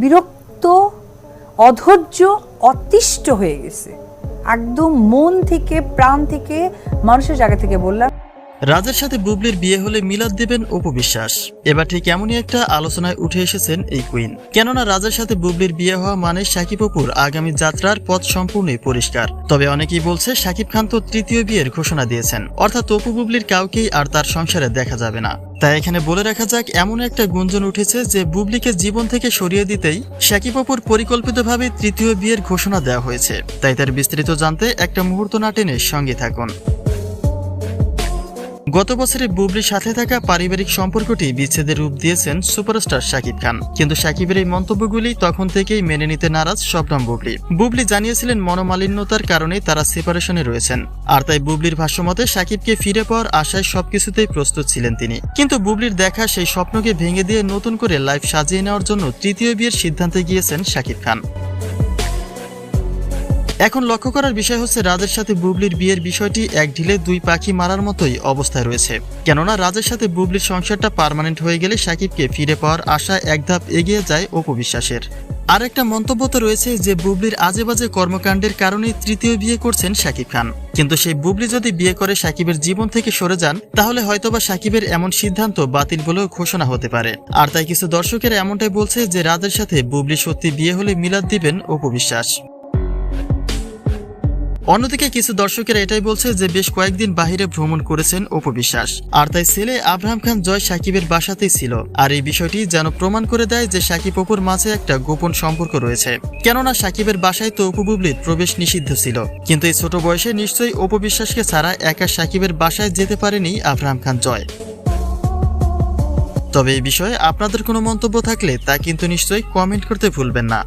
বিরক্ত অধৈর্য অতিষ্ঠ হয়ে গেছে। একদম মন থেকে প্রাণ থেকে মানুষের জায়গা থেকে বললাম রাজের সাথে বুবলির বিয়ে হলে মিলাদ দেবেন অপু বিশ্বাস। এবার ঠিক এমনই একটা আলোচনায় উঠে এসেছেন এই কুইন কেননা রাজের সাথে বুবলির বিয়ে হওয়া মানে সাকিব অপুর আগামী যাত্রার পথ সম্পূর্ণই পরিষ্কার। তবে অনেকেই বলছে সাকিব খান তো তৃতীয় বিয়ের ঘোষণা দিয়েছেন। অর্থাৎ অপু বুবলির কাউকেই আর তার সংসারে দেখা যাবে না। তাই এখানে বলে রাখা যাক, এমন একটা গুঞ্জন উঠেছে যে বুবলিকে জীবন থেকে সরিয়ে দিতেই সাকিব অপুর পরিকল্পিতভাবে তৃতীয় বিয়ের ঘোষণা দেওয়া হয়েছে। তাই তার বিস্তারিত জানতে একটা মুহূর্ত না টেনে সঙ্গে থাকুন। গত বছরে বুবলির সাথে থাকা পারিবারিক সম্পর্কটি বিচ্ছেদের রূপ দিয়েছেন সুপারস্টার শাকিব খান। কিন্তু শাকিবের এই মন্তব্যগুলি তখন থেকেই মেনে নিতে নারাজ শবনম বুবলি। বুবলি জানিয়েছিলেন মনোমালিন্যতার কারণে তারা সেপারেশনে রয়েছেন। আর তাই বুবলির ভাষ্যমতে শাকিবকে ফিরে পাওয়ার আশায় সবকিছুতেই প্রস্তুত ছিলেন তিনি। কিন্তু বুবলির দেখা সেই স্বপ্নকে ভেঙে দিয়ে নতুন করে লাইফ সাজিয়ে নেওয়ার জন্য তৃতীয় বিয়ের সিদ্ধান্তে গিয়েছেন শাকিব খান। এখন লক্ষ্য করার বিষয় হচ্ছে রাজের সাথে বুবলির বিয়ের বিষয়টি এক ঢিলে দুই পাখি মারার মতোই অবস্থায় রয়েছে। কেননা রাজের সাথে বুবলির সংসারটা পার্মানেন্ট হয়ে গেলে সাকিবকে ফিরে পাওয়ার আশা এক ধাপ এগিয়ে যায় অপবিশ্বাসের। আর একটা মন্তব্য তো রয়েছে যে, বুবলির আজে বাজে কর্মকাণ্ডের কারণে তৃতীয় বিয়ে করছেন শাকিব খান। কিন্তু সেই বুবলি যদি বিয়ে করে সাকিবের জীবন থেকে সরে যান, তাহলে হয়তোবা সাকিবের এমন সিদ্ধান্ত বাতিল বলেও ঘোষণা হতে পারে। আর তাই কিছু দর্শকেরা এমনটাই বলছে যে, রাজের সাথে বুবলি সত্যি বিয়ে হলে মিলাদ দিবেন অপবিশ্বাস। অন্যদিকে কিছু দর্শকেরা এটাই বলছে যে বেশ কয়েকদিন বাহিরে ভ্রমণ করেছেন অপবিশ্বাস আর তাই ছেলে আব্রাহাম খান জয় সাকিবের বাসাতেই ছিল। আর এই বিষয়টি যেন প্রমাণ করে দেয় যে সাকিব অপুর মাঝে একটা গোপন সম্পর্ক রয়েছে। কেননা সাকিবের বাসায় তো অপু প্রবেশ নিষিদ্ধ ছিল। কিন্তু এই ছোট বয়সে নিশ্চয়ই অপবিশ্বাসকে ছাড়া একা সাকিবের বাসায় যেতে পারেনি আব্রাহাম খান জয়। তবে এই বিষয়ে আপনাদের কোনো মন্তব্য থাকলে তা কিন্তু নিশ্চয়ই কমেন্ট করতে ভুলবেন না।